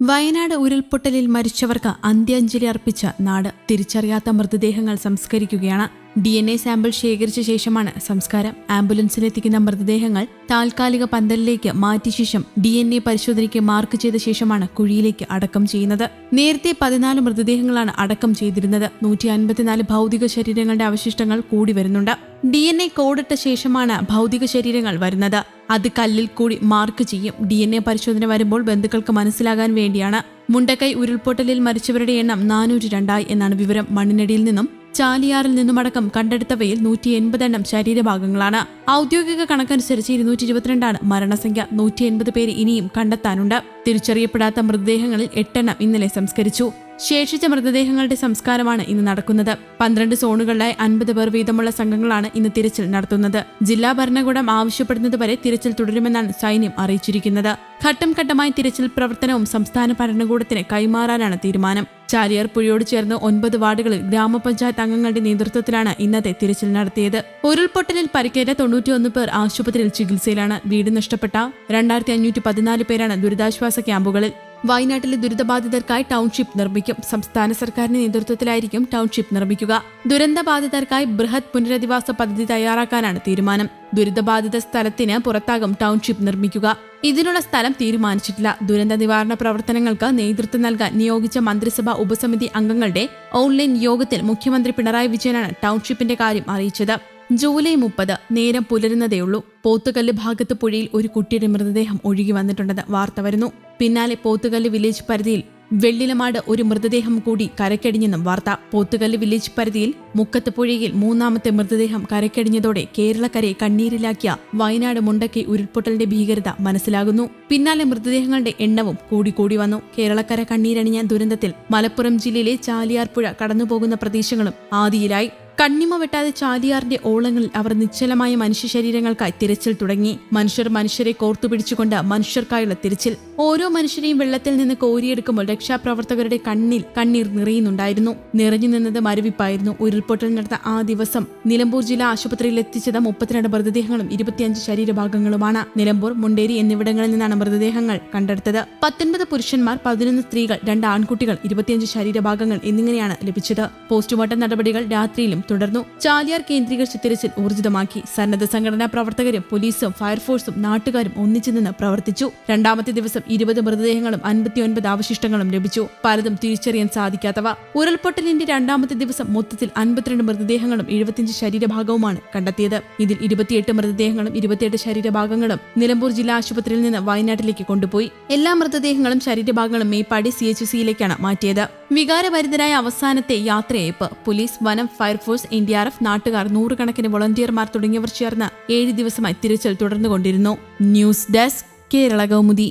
വയനാട് ഉരുൾപൊട്ടലിൽ മരിച്ചവർക്ക് അന്ത്യാഞ്ജലി അർപ്പിച്ച നാട് തിരിച്ചറിയാത്ത മൃതദേഹങ്ങൾ സംസ്കരിക്കുകയാണ് ഡി എൻ എ സാമ്പിൾ ശേഖരിച്ച ശേഷമാണ് സംസ്കാരം. ആംബുലൻസിലെത്തിക്കുന്ന മൃതദേഹങ്ങൾ താൽക്കാലിക പന്തലിലേക്ക് മാറ്റിയ ശേഷം ഡി എൻ എ പരിശോധനയ്ക്ക് മാർക്ക് ചെയ്ത ശേഷമാണ് കുഴിയിലേക്ക് അടക്കം ചെയ്യുന്നത്. നേരത്തെ പതിനാല് മൃതദേഹങ്ങളാണ് അടക്കം ചെയ്തിരുന്നത്. നൂറ്റി അൻപത്തിനാല് ഭൗതിക ശരീരങ്ങളുടെ അവശിഷ്ടങ്ങൾ കൂടി വരുന്നുണ്ട്. ഡി എൻ എ കോഡിട്ട ശേഷമാണ് ഭൗതിക ശരീരങ്ങൾ വരുന്നത്. അത് കല്ലിൽ കൂടി മാർക്ക് ചെയ്യും. ഡി എൻ എ പരിശോധന വരുമ്പോൾ ബന്ധുക്കൾക്ക് മനസ്സിലാകാൻ വേണ്ടിയാണ്. മുണ്ടക്കൈ ഉരുൾപൊട്ടലിൽ മരിച്ചവരുടെ എണ്ണം നാനൂറ്റി രണ്ടായി എന്നാണ് വിവരം. മണ്ണിനടിയിൽ നിന്നും ചാലിയാറിൽ നിന്നുമടക്കം കണ്ടെടുത്തവയിൽ നൂറ്റി എൺപതെണ്ണം ശരീരഭാഗങ്ങളാണ്. ഔദ്യോഗിക കണക്കനുസരിച്ച് ഇരുന്നൂറ്റി ഇരുപത്തിരണ്ടാണ് മരണസംഖ്യ. നൂറ്റി എൺപത് പേര് ഇനിയും കണ്ടെത്താനുണ്ട്. തിരിച്ചറിയപ്പെടാത്ത മൃതദേഹങ്ങളിൽ എട്ടെണ്ണം ഇന്നലെ സംസ്കരിച്ചു. ശേഷിച്ച മൃതദേഹങ്ങളുടെ സംസ്കാരമാണ് ഇന്ന് നടക്കുന്നത്. പന്ത്രണ്ട് സോണുകളിലായി അൻപത് പേർ വീതമുള്ള സംഘങ്ങളാണ് ഇന്ന് തിരച്ചിൽ നടത്തുന്നത്. ജില്ലാ ഭരണകൂടം ആവശ്യപ്പെടുന്നതുവരെ തിരച്ചിൽ തുടരുമെന്നാണ് സൈന്യം അറിയിച്ചിരിക്കുന്നത്. ഘട്ടം ഘട്ടമായി തിരച്ചിൽ പ്രവർത്തനവും സംസ്ഥാന ഭരണകൂടത്തിന് കൈമാറാനാണ് തീരുമാനം. ചാലിയാർ പുഴയോട് ചേർന്ന് ഒൻപത് വാർഡുകളിൽ ഗ്രാമപഞ്ചായത്ത് അംഗങ്ങളുടെ നേതൃത്വത്തിലാണ് ഇന്നത്തെ തിരച്ചിൽ നടത്തിയത്. ഉരുൾപൊട്ടലിൽ പരിക്കേറ്റ തൊണ്ണൂറ്റിയൊന്ന് പേർ ആശുപത്രിയിൽ ചികിത്സയിലാണ്. വീട് നഷ്ടപ്പെട്ട രണ്ടായിരത്തി അഞ്ഞൂറ്റി പതിനാല് പേരാണ് ദുരിതാശ്വാസ ക്യാമ്പുകളിൽ. വയനാട്ടിലെ ദുരിതബാധിതർക്കായി ടൗൺഷിപ്പ് നിർമ്മിക്കും. സംസ്ഥാന സർക്കാരിന്റെ നേതൃത്വത്തിലായിരിക്കും ടൗൺഷിപ്പ് നിർമ്മിക്കുക. ദുരന്തബാധിതർക്കായി ബൃഹത് പുനരധിവാസ പദ്ധതി തയ്യാറാക്കാനാണ് തീരുമാനം. ദുരിതബാധിത സ്ഥലത്തിന് പുറത്താകും ടൗൺഷിപ്പ് നിർമ്മിക്കുക. ഇതിനുള്ള സ്ഥലം തീരുമാനിച്ചിട്ടില്ല. ദുരന്ത നിവാരണ പ്രവർത്തനങ്ങൾക്ക് നേതൃത്വം നൽകാൻ നിയോഗിച്ച മന്ത്രിസഭാ ഉപസമിതി അംഗങ്ങളുടെ ഓൺലൈൻ യോഗത്തിൽ മുഖ്യമന്ത്രി പിണറായി വിജയനാണ് ടൗൺഷിപ്പിന്റെ കാര്യം അറിയിച്ചത്. ജൂലൈ മുപ്പത് നേരം പുലരുന്നതേയുള്ളൂ. പോത്തുകല്ല് ഭാഗത്ത് പുഴയിൽ ഒരു കുട്ടിയുടെ മൃതദേഹം ഒഴുകി വന്നിട്ടുണ്ടെന്ന് വാർത്ത വരുന്നു. പിന്നാലെ പോത്തുകല്ല് വില്ലേജ് പരിധിയിൽ വെള്ളിലമാട് ഒരു മൃതദേഹം കൂടി കരക്കടിഞ്ഞെന്നും വാർത്ത. പോത്തുകല്ല് വില്ലേജ് പരിധിയിൽ മുക്കത്ത് പുഴയിൽ മൂന്നാമത്തെ മൃതദേഹം കരക്കടിഞ്ഞതോടെ കേരളക്കരയെ കണ്ണീരിലാക്കിയ വയനാട് മുണ്ടക്കി ഉരുൾപൊട്ടലിന്റെ ഭീകരത മനസ്സിലാകുന്നു. പിന്നാലെ മൃതദേഹങ്ങളുടെ എണ്ണവും കൂടിക്കൂടി വന്നു. കേരളക്കര കണ്ണീരണിഞ്ഞ ദുരന്തത്തിൽ മലപ്പുറം ജില്ലയിലെ ചാലിയാർപ്പുഴ കടന്നുപോകുന്ന പ്രദേശങ്ങളും ആദിയിലായി. കണ്ണിമ വെട്ടാതെ ചാലിയാറിന്റെ ഓളങ്ങളിൽ അവർ നിശ്ചലമായ മനുഷ്യ ശരീരങ്ങൾക്കായി തിരച്ചിൽ തുടങ്ങി. മനുഷ്യർ മനുഷ്യരെ കോർത്തുപിടിച്ചുകൊണ്ട് മനുഷ്യർക്കായുള്ള തിരച്ചിൽ. ഓരോ മനുഷ്യരെയും വെള്ളത്തിൽ നിന്ന് കോരിയെടുക്കുമ്പോൾ രക്ഷാപ്രവർത്തകരുടെ കണ്ണിൽ കണ്ണീർ നിറയുന്നുണ്ടായിരുന്നു. നിറഞ്ഞു നിന്നത് മരവിപ്പായിരുന്നു. ഉരുൾപൊട്ടൽ നടന്ന ആ ദിവസം നിലമ്പൂർ ജില്ലാ ആശുപത്രിയിൽ എത്തിച്ചത് മുപ്പത്തിരണ്ട് മൃതദേഹങ്ങളും ഇരുപത്തിയഞ്ച് ശരീരഭാഗങ്ങളുമാണ്. നിലമ്പൂർ മുണ്ടേരി എന്നിവിടങ്ങളിൽ നിന്നാണ് മൃതദേഹങ്ങൾ കണ്ടെടുത്തത്. പത്തൊൻപത് പുരുഷന്മാർ പതിനൊന്ന് സ്ത്രീകൾ രണ്ട് ആൺകുട്ടികൾ ഇരുപത്തിയഞ്ച് ശരീരഭാഗങ്ങൾ എന്നിങ്ങനെയാണ് ലഭിച്ചത്. പോസ്റ്റ്മോർട്ടം നടപടികൾ രാത്രിയിലും തുടർന്നു. ചാലിയാർ കേന്ദ്രീകരിച്ച് തിരച്ചിൽ ഊർജിതമാക്കി. സന്നദ്ധ സംഘടനാ പ്രവർത്തകരും പോലീസും ഫയർഫോഴ്സും നാട്ടുകാരും ഒന്നിച്ചു നിന്ന് പ്രവർത്തിച്ചു. രണ്ടാമത്തെ ദിവസം ഇരുപത് മൃതദേഹങ്ങളും അൻപത്തിയൊൻപത് അവശിഷ്ടങ്ങളും ലഭിച്ചു. പലതും തിരിച്ചറിയാൻ സാധിക്കാത്തവ. ഉരുൾപൊട്ടലിന്റെ രണ്ടാമത്തെ ദിവസം മൊത്തത്തിൽ അൻപത്തിരണ്ട് മൃതദേഹങ്ങളും എഴുപത്തിയഞ്ച് ശരീരഭാഗവുമാണ് കണ്ടെത്തിയത്. ഇതിൽ ഇരുപത്തിയെട്ട് മൃതദേഹങ്ങളും ഇരുപത്തിയെട്ട് ശരീരഭാഗങ്ങളും നിലമ്പൂർ ജില്ലാ ആശുപത്രിയിൽ നിന്ന് വയനാട്ടിലേക്ക് കൊണ്ടുപോയി. എല്ലാ മൃതദേഹങ്ങളും ശരീരഭാഗങ്ങളും മേപ്പാടി സി എച്ച് സിയിലേക്കാണ് മാറ്റിയത്. വികാരഭരിതരായ അവസാനത്തെ യാത്രയയപ്പ് പോലീസ് വനം fire force N D R F നാട്ടുകാർ നൂറുകണക്കിന് വോളണ്ടിയർമാർ തുടങ്ങിയവർ ചേർന്ന് ഏഴ് ദിവസമായി തിരച്ചിൽ തുടർന്നുകൊണ്ടിരുന്നു. News desk Kerala Kaumudi.